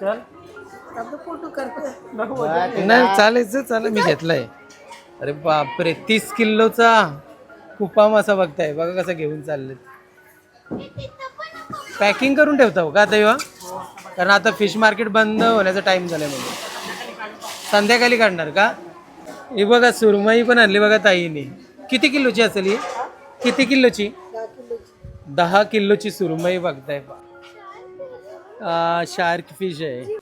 चल नाही चालायचं चालेल मी घेतलाय. अरे बापरे तीस किलोचा कुपा मासा बघताय. बघा कसं घेऊन चालले पॅकिंग करून ठेवता हो का आता ह्यो? कारण आता फिश मार्केट बंद होण्याचा टाइम झालाय म्हणजे संध्याकाळी काढणार का? ही बघा सुरमई पण आणली बघा ताईने. किती किलोची असेल ही? किती किलोची दहा किलोची? दहा किलोची सुरमई बघताय बा. शार्क फिश आहे.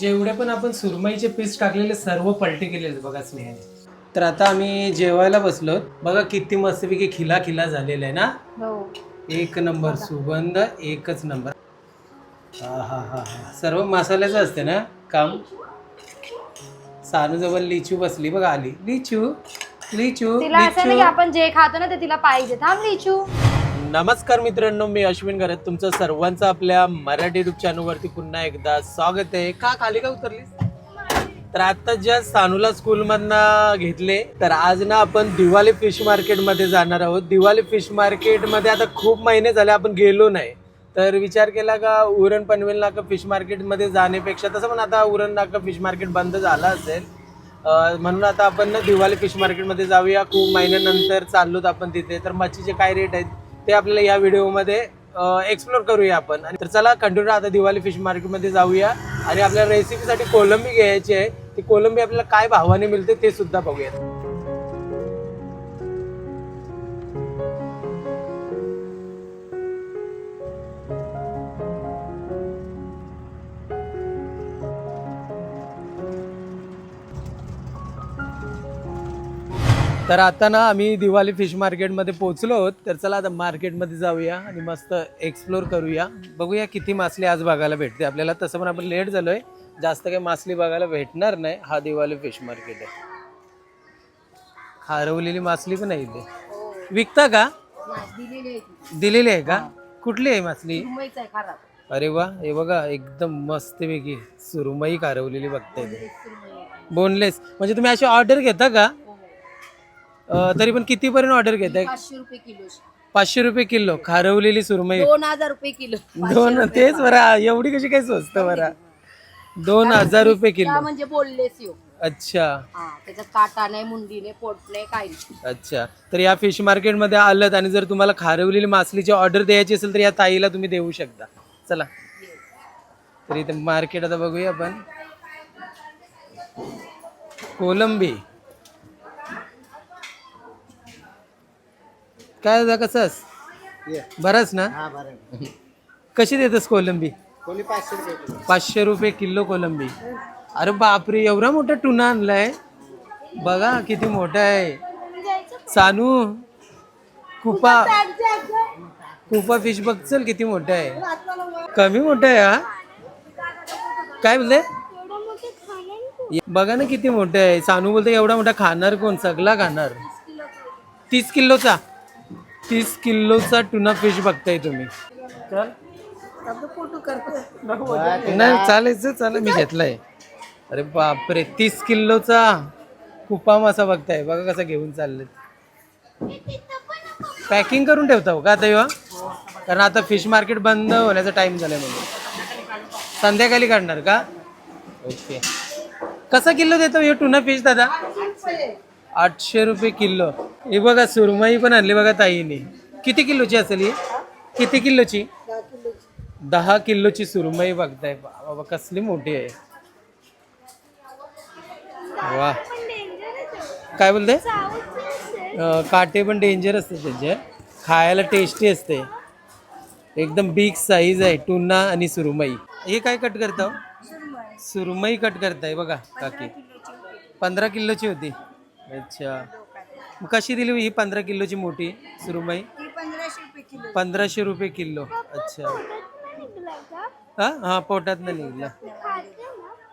जेवढे पण आपण सुरमईचे पीस टाकलेले सर्व पलटी केलेले बघा स्नेहाने. तर आता आम्ही जेवायला बसलो बघा किती मस्तपैकी खिला खिला झालेला आहे ना? हो. एक नंबर सुगंध एकच नंबर. हा हा हा हा सर्व मसाल्याचं असते ना? काम? सानू जवळ लिचू बसली बघा आली. लिचू लिचू तिला असं नाही की लिचू आपण जे खातो ना ते तिला पाहिजे. थांब लिचू. नमस्कार मित्रांनो मी अश्विन करत तुमचं सर्वांचं आपल्या मराठी युट्यूब चॅनलवरती पुन्हा एकदा स्वागत आहे. का खाली का उतरलीस? तर आता ज्या सानूला स्कूलमधनं घेतले तर आज ना आपण दिवाळी फिश मार्केटमध्ये जाणार आहोत. दिवाळी फिश मार्केटमध्ये आता खूप महिने झाले आपण गेलो नाही. तर विचार केला का उरण पनवेल नाका फिश मार्केटमध्ये जाण्यापेक्षा तसं पण आता उरण नाका फिश मार्केट बंद झालं असेल. म्हणून आता आपण ना दिवाळी फिश मार्केटमध्ये जाऊया. खूप महिन्यानंतर चाललोत आपण तिथे. तर मच्छीचे काय रेट आहेत ते आपल्याला या व्हिडिओमध्ये एक्सप्लोर करूया आपण. आणि तर चला कंटिन्यू आता दिवाळी फिश मार्केटमध्ये जाऊया. आणि आपल्या रेसिपीसाठी कोलंबी घ्यायची आहे. ती कोलंबी आपल्याला काय भावाने मिळते ते सुद्धा बघूया तर आता ना आम्ही दिवाळी फिश मार्केटमध्ये पोहोचलो आहोत. तर चला आता मार्केटमध्ये जाऊया आणि मस्त एक्सप्लोर करूया. बघूया किती मासली आज बघायला भेटते. आपल्याला तसं पण आपण लेट झालोय. जास्त काही मासली बघायला भेटणार नाही. हा दिवाळी फिश मार्केट आहे. हरवलेली मासली पण आहे इथे. विकता का? दिलेली आहे का? कुठली आहे मासली? अरे वा हे बघा एकदम मस्तपैकी सुरमई हरवलेली बघताय ते बोनलेस म्हणजे तुम्ही अशी ऑर्डर घेता का? अं, तरी पण कितीपर्यंत ऑर्डर घेताय? पाचशे रुपये किलो. पाचशे रुपये किलो. खारवलेली सुरमई. दोन हजार रुपये किलो. दोन तेच बरा. एवढी कशी काय स्वस्त बरा? दोन हजार रुपये त्या किलो. म्हणजे बोललेस यो. अच्छा. हा त्याच्यात काटा नाही मुंडी नाही पोट नाही काही नाही. अच्छा. तर या फिश मार्केटमध्ये आलं आणि जर तुम्हाला खारवलेली मासलीची ऑर्डर द्यायची असेल तर या ताईला तुम्ही देऊ शकता. चला. तर इथे मार्केट आता बघूया आपण. कोलंबी. काय दादा कसंस बरंच ना? कशी देतस कोलंबी? पाचशे रुपये किलो. कोलंबी. अरे बापरे एवढा मोठा टुना आणलाय. बघा किती मोठा आहे. सानू कुपा. कुपा फिश बघ चल किती मोठा आहे. कमी मोठा आहे हा? काय बोलते बघा ना किती मोठा आहे. सानू बोलते एवढा मोठा खाणार कोण? सगळा खाणार. तीस किलोचा. तीस किलोचा टुना फिश बघताय तुम्ही. चल. आपलं फोटो करतो नाही चालायचं चालेल मी घेतलाय. अरे बापरे तीस किलोचा कुपा मासा बघताय. बघा कसा घेऊन चालले पॅकिंग करून ठेवता हो का आता ह्यो? कारण आता फिश मार्केट बंद होण्याचा टाइम झालाय म्हणजे संध्याकाळी काढणार का? ओके कसा किलो देतो हे टुना फिश दादा? आठशे रुपये किलो. हे बघा सुरमई पण आणली बघा ताईने. किती किलोची असेल ही? किती किलोची? दहा किलोची सुरमई बघताय. बा- बाबा कसली मोठी आहे. वा. काय बोलते? काटे पण डेंजर असते त्याचे. खायला टेस्टी असते. एकदम बिग साईज आहे टुना आणि सुरमई. हे काय कट करता हो? सुरमई कट करताय बघा काकी. पंधरा किलोची होती. अच्छा. कशी दिली ही पंधरा किलोची मोठी सुरमई? पंधराशे रुपये किलो. पंधराशे रुपये किलो. अच्छा. हा? हा पोटात नाही निघला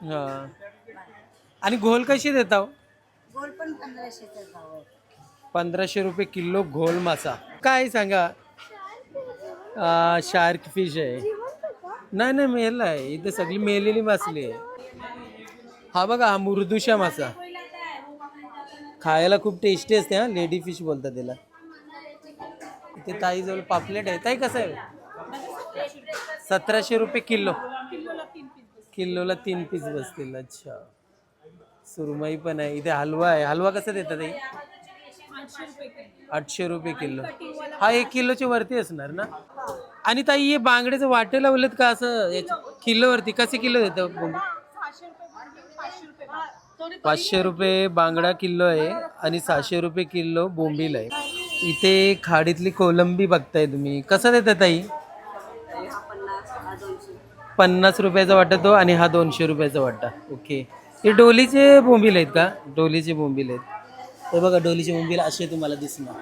हा. आणि घोल कशी देता हो? पंधराशे रुपये किलो घोल मासा. काय सांगा? आ, शार्क फिश आहे. नाही नाही मेला आहे. इथे सगळी मेलेली मासली आहे. हा बघा हा मुर्दुशा मासा. खायला खूप टेस्टी असते हा. लेडी फिश बोलतात त्याला. इथे ताई जवळ पापलेट आहे. ताई कसं आहे? सतराशे रुपये किलो. किलोला तीन पीस बसतील. अच्छा. सुरमई पण आहे. इथे हलवा आहे. हलवा कसा देतात ताई? आठशे रुपये किलो. हा एक किलोच्या वरती असणार ना? आणि ताई हे बांगड्याचं वाटे लावलेत का असं? याच्या- किलोवरती. कसे किलो देतं? पाचशे रुपये बांगडा किलो आहे आणि सहाशे रुपये किलो बोंबील आहे. इथे खाडीतली कोलंबी बघताय तुम्ही. कसं देता ताई? पन्नास रुपयाचा वाटा तो आणि हा दोनशे रुपयाचा वाटा. ओके. हे डोलीचे बोंबील आहेत का? डोलीचे बोंबील आहेत. हे बघा डोलीचे बोंबील असे तुम्हाला दिसणार.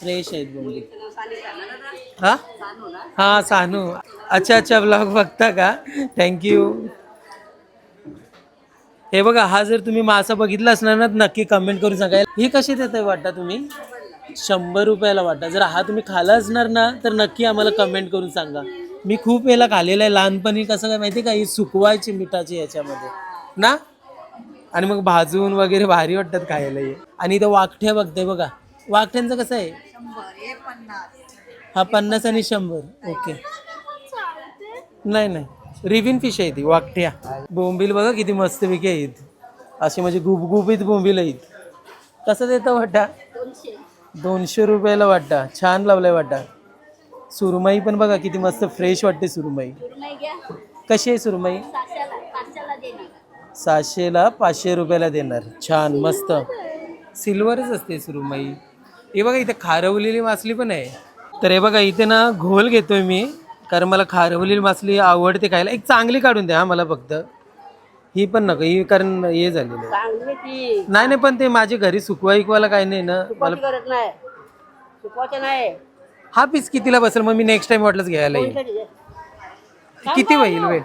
फ्रेश आहेत बोंबील. हा? हा सानू. अच्छा अच्छा ब्लॉग बघता का? थँक्यू हे बघा हा जर तुम्ही मासा बघितला असणार ना नक्की कमेंट करून सांगा ही कशी देताय वाटा तुम्ही? शंभर रुपयाला वाटा. जर हा तुम्ही खाला असणार ना तर नक्की आम्हाला कमेंट करून सांगा. मी खूप याला खाल्लेलं आहे. लहानपणी कसं काय माहिती का? ही सुकवायची मिठाची याच्यामध्ये. ना? आणि मग भाजून वगैरे भारी वाटतात खायला हे. आणि इथं वाकठ्या बघते बघा. वाकठ्यांचं कसं आहे? हा पन्नास आणि शंभर. ओके. नाही नाही. रिव्हिन फिश आहे ती वाकट्या. बोंबील बघा किती मस्तपैकी आहेत. असे म्हणजे गुबगुबीत बोंबील आहेत. कसं देतं वाटा दोनशे. रुपयाला वाटा छान लावलाय वाटा सुरमई पण बघा किती मस्त फ्रेश वाटते सुरमई. कशी आहे सुरमई? सहाशेला पाचशे रुपयाला देणार. छान मस्त. सिल्वरच असते सुरमई. हे बघा इथे खारवलेली मासली पण आहे. तर हे बघा इथे ना घोल घेतोय मी. कारण मला खारवलेली मासली आवडते खायला. एक चांगली काढून द्या हा मला फक्त. ही पण नको ही कारण हे झालेली आहे. नाही नाही पण ते माझे घरी सुकवा इकवायला काही नाही ना. मला हा पीस कितीला बसेल? मग मी नेक्स्ट टाइम वाटलंच घ्यायला येईल. किती होईल वेट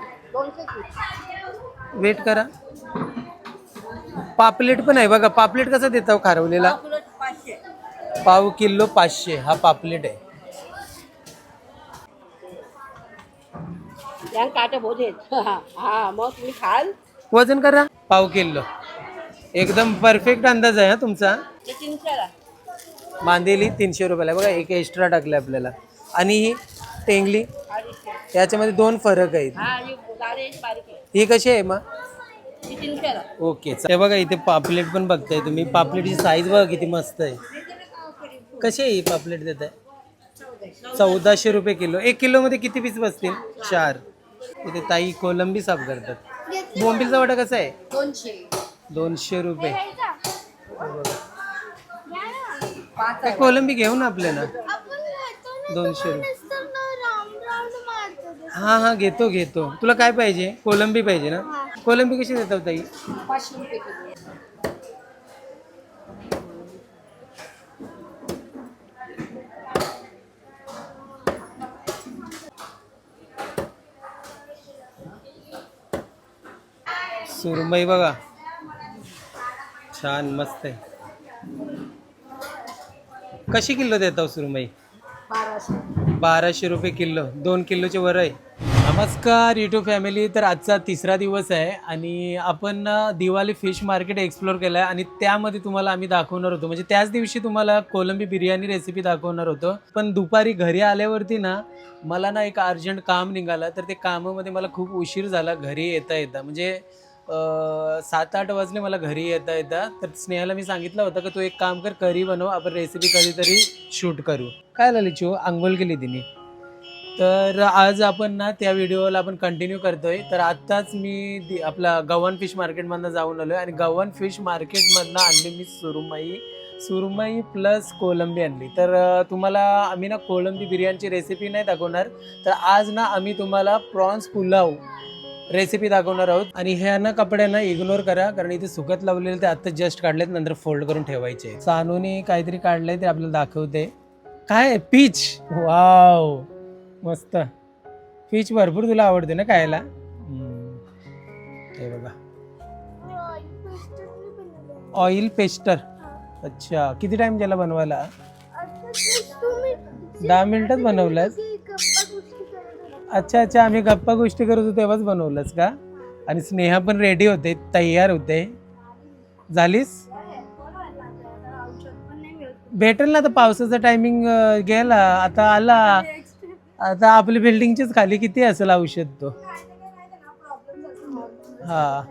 वेट करा. पापलेट पण आहे बघा. पापलेट कसं देता खारवलेला? पाव किलो पाचशे. हा पापलेट आहे. काटे बहुत आहेत हा मग तुम्ही खाल. वजन करा. पाव किलो. एकदम परफेक्ट अंदाज आहे हा तुमचा. ते तीनशेला मांदेली तीनशे रुपयाला. आहे. बघा एक एक्स्ट्रा टाकलं आपल्याला. आणि ही टेंगली अडीचशे याच्यामध्ये दोन फरक आहेत. हा आणि गाडी बारीक आहे. ही कशी आहे मग ती तीनशेला ओके ते बघा इथे पापलेट पण बघताय तुम्ही. पापलेटची साईज बघा किती मस्त आहे. कशी आहे ही पापलेट देत आहे चौदाशे रुपये किलो. एक किलो मध्ये किती पीस बसतील? चार. इथे ताई कोलंबी साफ करतात. बोंबीलचा वाटा कसा आहे? दोनशे. दोनशे रुपये. काय कोलंबी घेऊ ना. आपल्याला दोनशे रुपये. हा हा घेतो घेतो. तुला काय पाहिजे? कोलंबी पाहिजे ना? कोलंबी कशी देतात ताई? सुरमई बघा. छान मस्त आहे. कशी किलो देता सुरमई बाराशे. रुपये किलो. दोन किलोचे वर आहे. नमस्कार युट्यूब फॅमिली तर आजचा तिसरा दिवस आहे आणि आपण दिवाळी फिश मार्केट एक्सप्लोर केलं आहे आणि त्यामध्ये तुम्हाला आम्ही दाखवणार होतो. म्हणजे त्याच दिवशी तुम्हाला कोलंबी बिर्याणी रेसिपी दाखवणार होतो. पण दुपारी घरी आल्यावरती ना मला ना एक अर्जंट काम निघालं. तर ते कामामध्ये मला खूप उशीर झाला घरी येता येता म्हणजे सात आठ वाजले मला घरी येता येता. तर स्नेहाला मी सांगितलं होतं की तू एक काम कर करी बनव आपण रेसिपी कधीतरी शूट करू. काय झालं लिचू? आंघोळ केली तिने. तर आज आपण ना त्या व्हिडिओला आपण कंटिन्यू करतोय. तर आत्ताच मी दि- आपला गव्हाण फिश मार्केटमधनं जाऊन आलोय. आणि गव्हाण फिश मार्केटमधनं आणली मी सुरुमई. सुरमई प्लस कोलंबी आणली. तर तुम्हाला आम्ही ना कोलंबी बिर्याणीची रेसिपी नाही दाखवणार. तर आज ना आम्ही तुम्हाला प्रॉन्स पुलाव रेसिपी दाखवणार आहोत. आणि ह्या ना कपड्यांना इग्नोर करा कारण इथे सुकत लावलेले ते आता जस्ट काढलेत नंतर फोल्ड करून ठेवायचे. सानूने काहीतरी काढलंय ते आपल्याला दाखवते. काय पीच वाव मस्त. पीच भरपूर तुला आवडते ना खायला. हे बघा. ऑइल पेस्टर अच्छा. किती टाइम गेला बनवायला? दहा मिनिटात बनवलंस अच्छा अच्छा आम्ही गप्पा गोष्टी करत होतो तेव्हाच बनवलंस का? आणि स्नेहा पण रेडी होते तयार होते. झालीस? भेटेल ना आता पावसाचा टायमिंग गेला आता आला. आता आपली बिल्डिंगचीच खाली किती असेल औषध तो? हा.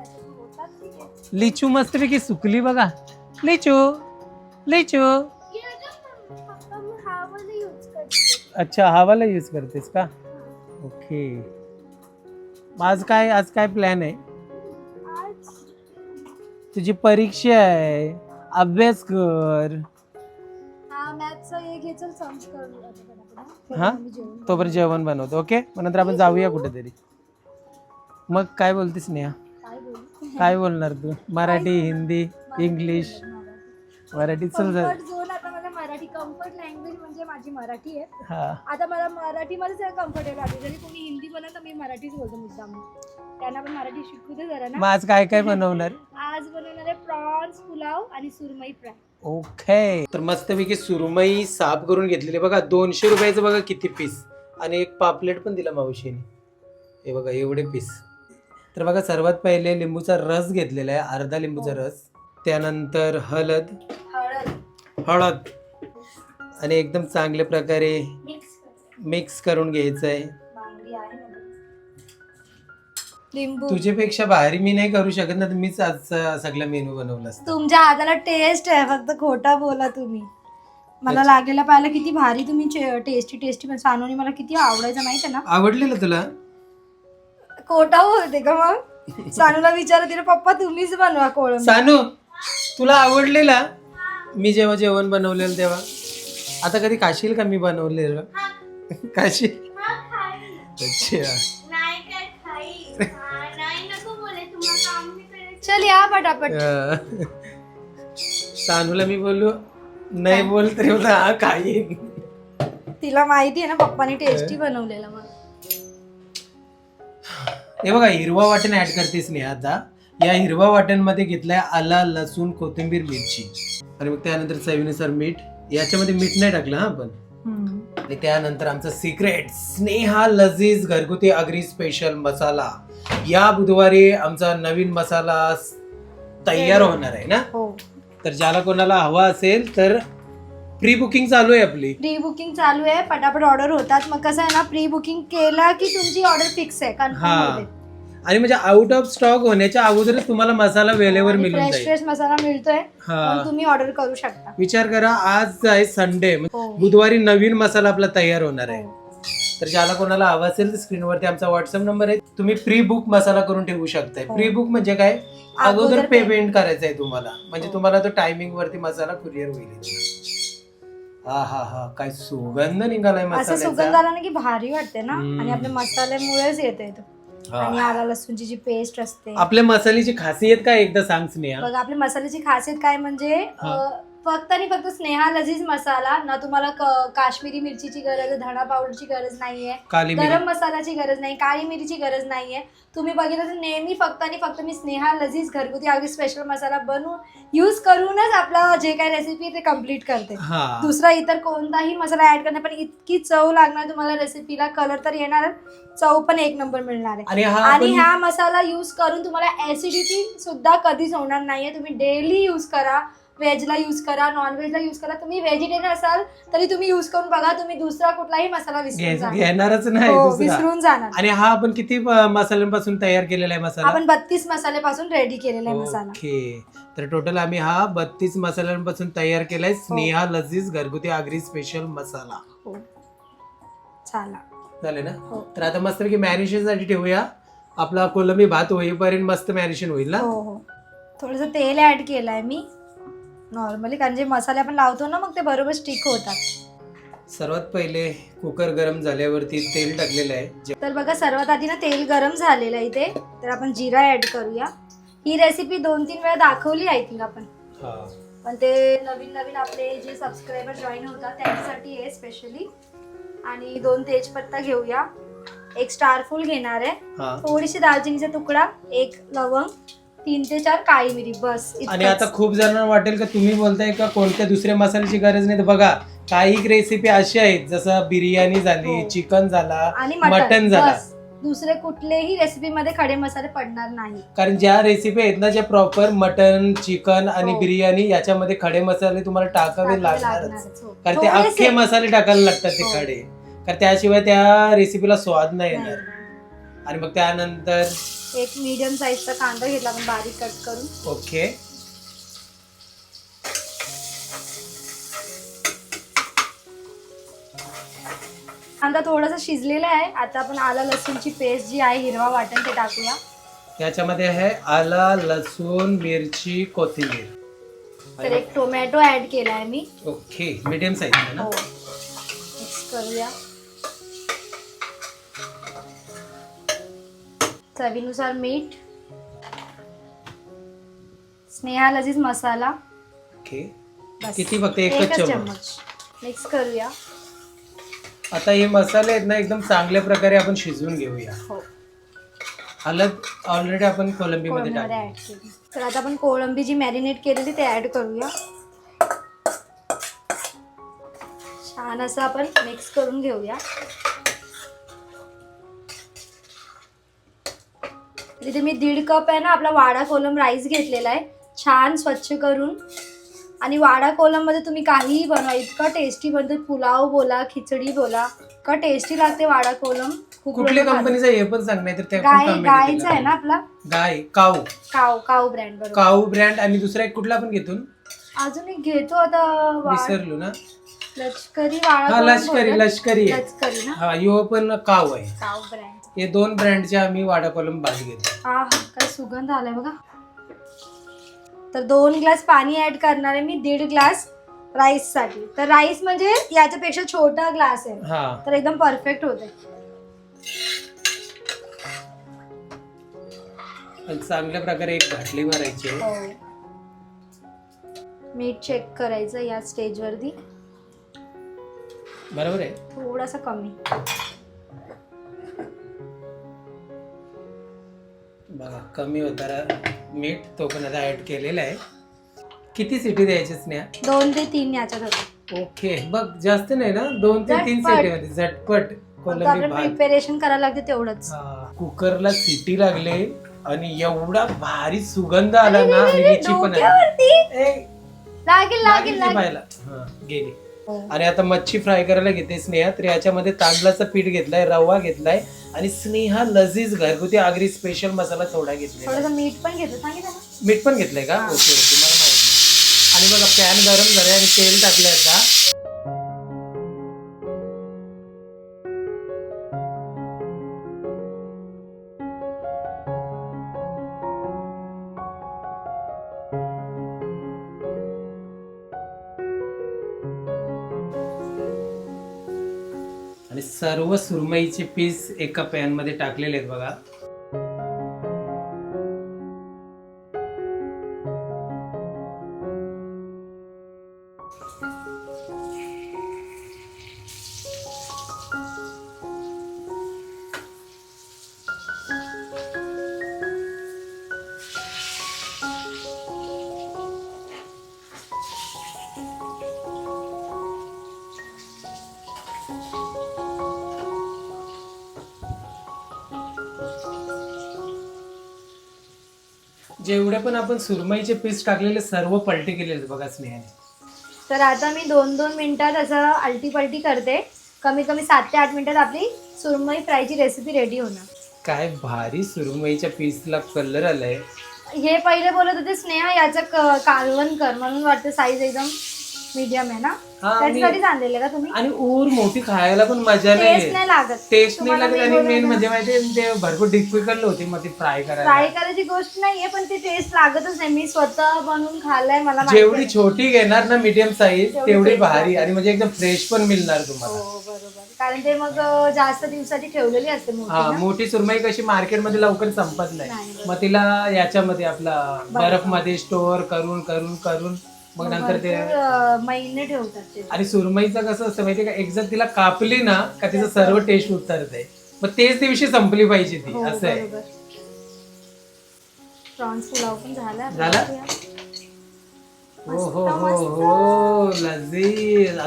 लिचू मस्तपैकी सुकली बघा. लिचू लिचू. अच्छा हा वाला यूज करतेस का? ओके. आज काय आज काय प्लॅन आहे? तुझी परीक्षा आहे. अभ्यास कर. हा तोपर्यंत जेवण बनवतो ओके? मग नंतर आपण जाऊया कुठेतरी. मग काय बोलतेस नेहा काय बोलणार तू? मराठी हिंदी इंग्लिश. मराठी. चल आता मराठी कम्फर्ट लँग्वेज माझी मराठी आहे हा. आता मला मराठीमध्येच कम्फर्टेबल वाटते. जरी कोणी हिंदी बोलत तर मी मराठीच बोलतो मुद्दाम त्यांना पण मराठी शिकू दे जरा मग ना आज काय काय बनवणार? आज बनवणार आहे प्रॉन्स पुलाव आणि सुरमई फ्राय. ओके. तर मस्तपैकी सुरमई साफ करून घेतलेली बघा दोनशे रुपयाचं बघा किती पीस आणि एक पापलेट पण दिला मावशीने. हे बघा एवढे पीस तर बघा सर्वात पहिले लिंबूचा रस घेतलेला आहे. अर्धा लिंबूचा रस. त्यानंतर हळद. हळद. हळद. आणि एकदम चांगल्या प्रकारे मिक्स करून घ्यायचं आहे तुझ्यापेक्षा भारी मी नाही करू शकत ना मीच आजचा सगळा मेनू बनवला असता. तुमच्या हाताला टेस्ट आहे फक्त खोटा बोला तुम्ही. मला लागलेला पाहिलं किती भारी तुम्ही टेस्टी टेस्टी पण सानूनी मला किती आवडायचं माहिती ना? आवडलेलं तुला? खोटा बोलते का मग? सानूला विचार तिला पप्पा तुम्हीच बनवा कोळंबी. सानू तुला आवडलेला? मी जेव्हा जेवण बनवलेलं तेव्हा. आता कधी खाशील का मी बनवलेलं खाशील? अच्छा. चल या पटापट. अं, सानूला मी बोललो नाही बोल तरी बोला हा खाईन. तिला माहिती आहे ना पप्पानी टेस्टी बनवलेला मग. हे बघा हिरवा वाटण ऍड करतेस नाही आता. या हिरवा वाटणमध्ये घेतलाय आला लसूण कोथिंबीर मिरची. आणि मग त्यानंतर चवीनुसार मीठ. याच्यामध्ये मीठ नाही टाकलं हा आपण आणि त्यानंतर आमचं सिक्रेट स्नेहा लजीज घरगुती अग्री स्पेशल मसाला. या बुधवारी आमचा नवीन मसाला तयार होणार आहे ना? हो. तर ज्याला कोणाला हवा असेल तर प्री बुकिंग चालू आहे आपली. प्री बुकिंग चालू आहे पटापट ऑर्डर होतात. मग कसं आहे ना प्री बुकिंग केला की तुमची ऑर्डर फिक्स आहे हा. कन्फर्म आणि म्हणजे आउट ऑफ स्टॉक होण्याच्या अगोदरच तुम्हाला मसाला वेळेवर मिळून फ्रेश जाईल. फ्रेश मसाला मिळतोय हा. मग तुम्ही ऑर्डर करू शकता. विचार करा आज आहे संडे हो. बुधवारी नवीन मसाला आपला तयार होणार आहे. हो. तर ज्याला कोणाला हवा असेल तर स्क्रीनवरती आमचा व्हॉट्सअप नंबर आहे. तुम्ही प्री बुक मसाला करून ठेवू शकताय. हो. प्री बुक म्हणजे काय? अगोदर अगोदर पेमेंट करायचं आहे तुम्हाला. म्हणजे हो. तुम्हाला तो टायमिंग वरती मसाला कुरिअर होईल हा हा हा. काय सुगंध निघालाय असं सुगंध मसाल्याचा आला ना की भारी वाटते ना? हम्म. आणि आपल्या मसाल्यामुळेच येते तो. हा. आणि आला लसूणची जी पेस्ट असते. आपल्या मसाल्याची खासियत काय एकदा सांग स्नेहा. बघा आपल्या मसाल्याची खासियत काय म्हणजे हा. अं, फक्त आणि फक्त स्नेहा लजीज मसाला ना तुम्हाला क- काश्मीरी मिरचीची गरज आहे धणा पावडरची गरज नाहीये काली मिरी. गरम मसाल्याची गरज नाही काळी मिरीची गरज नाहीये. तुम्ही बघितलं तर नेहमी फक्त आणि फक्त मी स्नेहा लजीज घरगुती अगदी स्पेशल मसाला बनवून यूज करूनच आपला जे काही रेसिपी ते कंप्लीट करते. हा. दुसरा इतर कोणताही मसाला ऍड करणार पण इतकी चव लागणार तुम्हाला रेसिपीला कलर तर येणार चव पण एक नंबर मिळणार आहे. आणि हा आणि आपण हा मसाला यूज करून तुम्हाला ऍसिडिटी सुद्धा कधीच होणार नाहीये. तुम्ही डेली यूज करा. व्हेजला यूज करा नॉन व्हेजला यूज करा. तुम्ही व्हेजिटेरियन असाल तरी तुम्ही यूज करून बघा तुम्ही दुसरा कुठलाही मसाला विसरून घे- जाणार. घेणारच नाही हो, दुसरा. विसरून जाणार. आणि हा आपण किती अ, मसाल्यांपासून तयार केलेला आहे मसाला? आपण बत्तीस मसाल्यापासून रेडी केलेला आहे मसाला. ओके. तर टोटल आम्ही हा बत्तीस मसाल्यांपासून तयार केलाय. स्नेहा लजीज घरगुती आगरी स्पेशल मसाला. हो. चाला. झाले ना? हो. तर आता मस्त की मॅरिनेशनसाठी ठेवूया. आपला कोलंबी भात होईपर्यंत मस्त मॅरिनेशन होईल ना? हो हो. थोडंसं तेल ऍड केलंय मी. नॉर्मली कारण जे मसाले आपण लावतो ना मग ते बरोबर स्टिक होतात. सर्वात पहिले कुकर गरम झाल्यावरती तेल टाकलेलं आहे. जे- तर बघा सर्वात आधी ना तेल गरम झालेलं आहे इथे. तर आपण जिरा ऍड करूया. ही रेसिपी दोन तीन वेळा दाखवली आय थिंक आपण. हा. पण ते नवीन नवीन आपले जे सबस्क्रायबर जॉईन होतात त्यांच्यासाठी आहे स्पेशली आणि दोन तेजपत्ता घेऊया. एक स्टारफुल घेणार आहे. हा. थोडीशी दालचिनीचा तुकडा एक लवंग तीन ते चार काळी मिरी बस आणि इतकंच. आता खूप जणांना वाटेल का तुम्ही बोलताय का कोणत्या दुसऱ्या मसाल्याची गरज नाही तर बघा काही रेसिपी अशा आहेत जसं बिर्याणी झाली हो. चिकन झाला आणि मटण मटन झाला बस दुसरे कुठलेही रेसिपीमध्ये खडे मसाले पडणार नाही कारण ज्या रेसिपी आहेत ना ज्या प्रॉपर मटन चिकन आणि हो. बिर्याणी याच्यामध्ये खडे मसाले तुम्हाला टाकावे टाकावे लागणारच लागणारच, हो. कारण ते थोडेसे. अख्खे मसाले टाकायला लागतात ते हो. खडे कारण त्याशिवाय त्या रेसिपीला स्वाद नाही येणार. आणि मग त्यानंतर एक मीडियम साईजचा कांदा घेतला आपण बारीक कट करून. ओके. कांदा थोडासा शिजलेला आहे. आता आपण आला लसूणची पेस्ट जी आहे हिरवा वाटण ते टाकूया. याच्यामध्ये आहे आला लसूण मिरची कोथिंबीर. तर एक टोमॅटो ऍड केला आहे मी. ओके. मीडियम साईज ना? हो. मिक्स करूया. चवीनुसार मीठ स्नेहा लजीज मसाला. ओके. बस. किती फक्त एकच चम्मच? मिक्स करूया. आता हे मसाले आहेत ना एकदम चांगल्या प्रकारे आपण शिजवून घेऊया. हो. हळद ऑलरेडी आपण कोलंबीमध्ये कोळंबीमध्ये टाकली. ऍड केली. तर आता आपण कोळंबी जी मॅरिनेट केलेली ते ऍड करूया. छान असं आपण मिक्स करून घेऊया. तिथे मी दीड कप आहे ना आपला वाडा कोलम राईस घेतलेला आहे. छान स्वच्छ करून. आणि वाडा कोलममध्ये तुम्ही काहीही बनवा इतकं टेस्टी बनते. पुलाव बोला खिचडी बोला इतकं टेस्टी लागते वाडा कोलम. खूप कुठल्या लोकं खातात. कंपनीचा हे पण सांग नाही तर त्या गाय गायचा आहे ना आपला? गाय काऊ. काव काव ब्रँड बरोबर. काऊ ब्रँड आणि दुसरा एक कुठला पण घेतून. अजून एक घेतो आता विसरलो ना. लष्करी हा कोलम लष्करी बोलतात. लष्करी आहे. लष्करी ना? हा यो पण काऊ आहे. काव ब्रँड हे दोन ब्रँडचे आम्ही वाडा कोलम भाजी घेतो काय सुगंध आलाय बघा. तर दोन ग्लास पाणी ऍड करणार आहे मी दीड ग्लास राईससाठी. तर राईस म्हणजे याच्यापेक्षा छोटा ग्लास आहे. हा. तर एकदम परफेक्ट होते आणि चांगल्या प्रकारे एक घाटली मारायची आहे. हो. मीठ चेक करायचं या स्टेजवरती बरोबर आहे? थोडासा कमी. बघा कमी होता मीठ तो पण आता ऍड केलेला आहे. किती सिटी द्यायची स्नेहा? दोन ते तीन याच्यात होतं. ओके बघ जास्त नाही ना? दोन ते तीन झटपट. सिटी मध्ये झटपट. कोलंबी भात. प्रिपेरेशन करायला लागते तेवढंच. हा, कुकरला सिटी लागले आणि एवढा भारी सुगंध आला ना आणि लिची पण आली. डोक्यावरती? ए, लागेल लागेल लागली लागेल. पाहायला. हा, गेली हो. आणि आता मच्छी फ्राय करायला घेते स्नेहा तर याच्यामध्ये तांदळाचं पीठ घेतलाय रवा घेतलाय आणि स्नेहा लजीज घरगुती आगरी स्पेशल मसाला थोडा घेतलेला थोडस मीठ पण घेतो सांगितलं ना? मीठ पण घेतलंय का. ओके ओके मला माहीत आणि बघा पॅन गरम झालाय आणि तेल टाकलंय आता. सर्व सुरमईचे पीस एका पॅनमध्ये टाकलेले आहेत बघा. जेवढे पण आपण सुरमईचे पीस टाकलेले सर्व पलटी केलेले बघा स्नेहाने. तर आता मी दोन दोन मिनिटात असं आलटी पलटी करते. कमी कमी सात ते आठ मिनिटात आपली सुरमई फ्रायची रेसिपी रेडी होणार. काय भारी सुरमईच्या पीसला कलर आलाय. हे पहिले बोलत होते स्नेहा याचं क- कालवण कर. म्हणून वाटतं साईज एकदम मीडियम आहे ना हा, आणि- आणलेले का तुम्ही आणि ऊर मोठी खायला पण मजा टेस्ट नाही नाही लागत टेस्ट नाही तुम्हाला लागत मी आणि मेन. म्हणजे माहितीये ते भरपूर डिफिकल्ट होती मग ती फ्राय करायला फ्राय करायची गोष्ट नाहीये पण ती टेस्ट लागतच नाही मी स्वतः बनवून खाल्लाय मला माहिती जेवढी आहे. छोटी घेणार ना मीडियम साईज तेवढी भारी. आणि म्हणजे एकदम फ्रेश पण मिळणार तुम्हाला हो बरोबर कारण ते मग अं, जास्त दिवसाची ठेवलेली असते मोठी हा ना. मोठी सुरमई कशी मार्केटमध्ये लवकर संपत नाही. मग तिला याच्यामध्ये आपला. बर्फमध्ये स्टोअर करून करून करून मग नंतर ते भरपूर, अं, महिने ठेवतात ते. आणि सुरमईचं कसं असतं माहितीये का? एकदा तिला कापली ना का तिचं सर्व टेस्ट उतरते. मग तेच दिवशी संपली पाहिजे ती हो असं आहे. बरोबर. प्रॉन्स पुलाव पण झाला झाला? हो हो हो हो लजीज.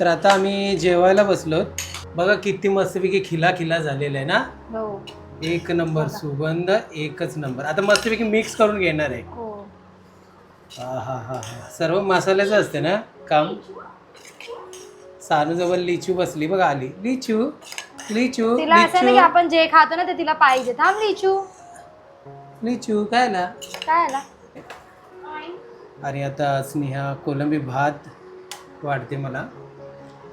तर आता आम्ही जेवायला बसलो. बघा किती मस्तपैकी खिला खिला झालेला आहे ना? हो. एक नंबर सुगंध एकच नंबर. आता मस्तपैकी मिक्स करून घेणार आहे. हो. हा हा हा हा. सर्व मसाल्याचं असते ना काम? सानूजवळ लिचू बसली बघा आली. लिचू लिचू तिला असं नाही की लिचू आपण जे खातो ना ते तिला पाहिजे. थांब लिचू. लिचू काय ना काय आला? आणि आता स्नेहा कोलंबी भात वाढते मला.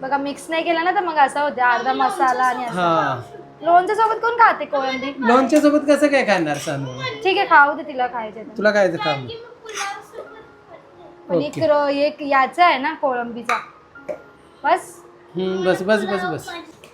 बघा मिक्स नाही केला ना तर मग असं होते अर्धा मसाला आणि असं. हा. लोणच्या सोबत कोण खाते कोळंबी? लोणच्या सोबत कसं काय खाणार सानू? ठीक आहे खाऊ दे तिला खायचे. तुला काय काम पण एक रो- एक याचा आहे ना कोळंबीचा. बस. हम्म, बस बस बस बस.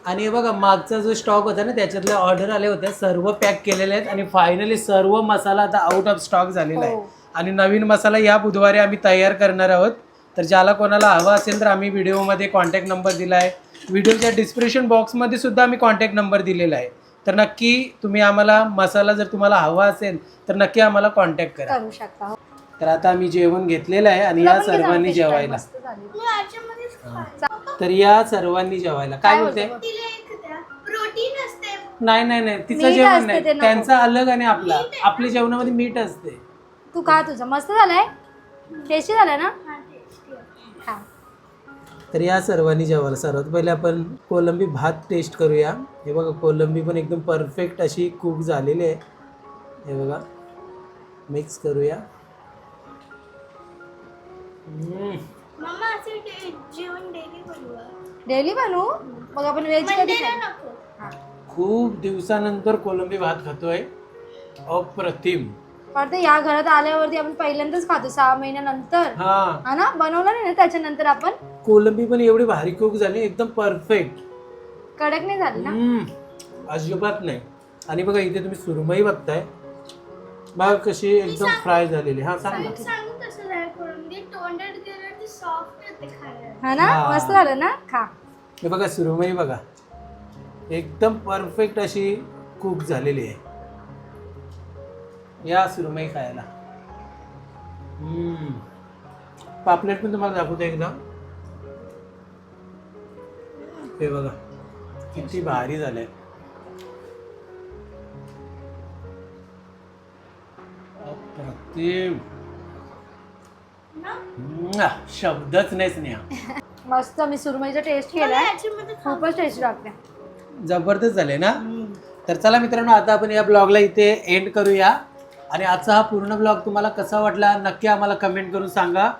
आणि हे बघा मागचा जो स्टॉक होता ना त्याच्यातले ऑर्डर आले होते सर्व पॅक केलेले आहेत आणि फायनली सर्व मसाला आता आउट ऑफ स्टॉक झालेला आहे. हो. आणि नवीन मसाला या बुधवारी आम्ही तयार करणार आहोत. तर ज्याला कोणाला हवा असेल तर आम्ही व्हिडिओमध्ये कॉन्टॅक्ट नंबर दिला आहे व्हिडिओच्या डिस्क्रिप्शन बॉक्समध्ये सुद्धा आम्ही कॉन्टॅक्ट नंबर दिलेला आहे. तर नक्की तुम्ही आम्हाला मसाला जर तुम्हाला हवा असेल तर नक्की आम्हाला कॉन्टॅक्ट करा. करू शकता. हो. तर आता आम्ही जेवण घेतलेलं आहे आणि या सर्वांनी जेवायला. तर या सर्वांनी जेवायला. काय बोलते? प्रोटीन असते. नाही नाही नाही. तिचं मीठ जेवण असते ते नाही नको. त्यांचा अलग आणि आपला. आपल्या जेवणामध्ये मीठ असते. तू खा तुझं. मस्त झालंय? टेस्टी झालंय ना? तर या सर्वांनी जेवायला सर्वात पहिले आपण कोलंबी भात टेस्ट करूया. हे बघा कोलंबी पण एकदम परफेक्ट अशी कुक झालेली आहे. हे बघा मिक्स करूया. डेली बनवा. डेली बनवू? मग आपण व्हेज कधी हा. खूप दिवसानंतर कोलंबी भात खातोय. अप्रतिम. वाटतं या घरात आल्यावरती आपण पहिल्यांदाच खातो सहा महिन्यानंतर. हा. हा ना? बनवलं नाही ना त्याच्यानंतर आपण? कोलंबी पण एवढी भारी कुक झाली एकदम परफेक्ट कडक नाही झाली ना? हम्म, अजिबात नाही. आणि बघा इथे तुम्ही सुरमई बघताय. बघा कशी एकदम फ्राय झालेली. हा सांग ना. सांगू कसं दे तोंडात गेलं ते सॉफ्ट होते खायला. हा ना? हा. मस्त झालं ना? खा. हे बघा सुरमई बघा. एकदम परफेक्ट अशी कुक झालेली आहे. या सुरमई खायला. हम्म. पापलेट पण तुम्हाला दाखवतो एकदा. हे बघा किती भारी झालंय. अप्रतिम! शब्दच नाही स्नेहा. मस्त मी सुरमईचा टेस्ट याच्यामध्ये खूपच टेस्ट लागते जबरदस्त झाले ना? तर चला मित्रांनो आता आपण या ब्लॉगला इथे एंड करूया. आणि आजचा हा पूर्ण ब्लॉग तुम्हाला कसा वाटला नक्की आम्हाला कमेंट करून सांगा.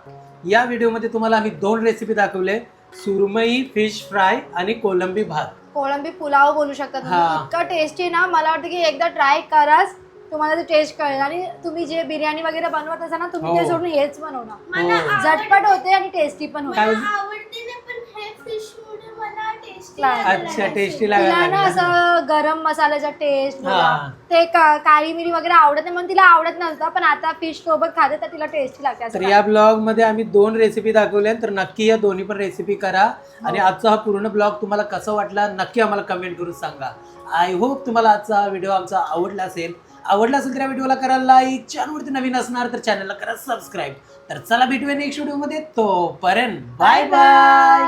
या व्हिडिओमध्ये तुम्हाला आम्ही दोन रेसिपी दाखवले. सुरमई फिश फ्राय आणि कोलंबी भात. कोळंबी पुलाव बोलू शकता तुम्ही. हा. इतका टेस्टी ना. मला वाटतं की एकदा ट्राय कराच तुम्हाला ते टेस्ट कळेल. आणि तुम्ही जे बिर्याणी वगैरे बनवत असाल ना तुम्ही ते हो. सोडून हेच बनवणार. हो. झटपट होते आणि टेस्टी पण होते. काय बोल- आवडते ना पण हे फिश मुळे मला टेस्टी. अच्छा टेस्टी तिला ना लागायला असं गरम मसाल्याचा टेस्ट हा. ते का- काळी मिरी वगैरे आवडत नाही म्हणून तिला आवडत नसतं पण आता फिश सोबत खाते तर तिला टेस्टी लागते असं तर या ब्लॉगमध्ये आम्ही दोन रेसिपी दाखवल्या तर नक्की या दोन्ही पण रेसिपी करा. हो. आणि आजचा हा पूर्ण ब्लॉग तुम्हाला कसा वाटला नक्की आम्हाला कमेंट करून सांगा. आय होप तुम्हाला आजचा व्हिडिओ आमचा आवडला असेल. आवडला असेल तर या व्हिडिओला करा लाईक चॅनलवरती नवीन असणार तर चॅनलला करा सबस्क्राईब तर चला भेटूया नेक्स्ट व्हिडिओमध्ये. तोपर्यंत बाय बाय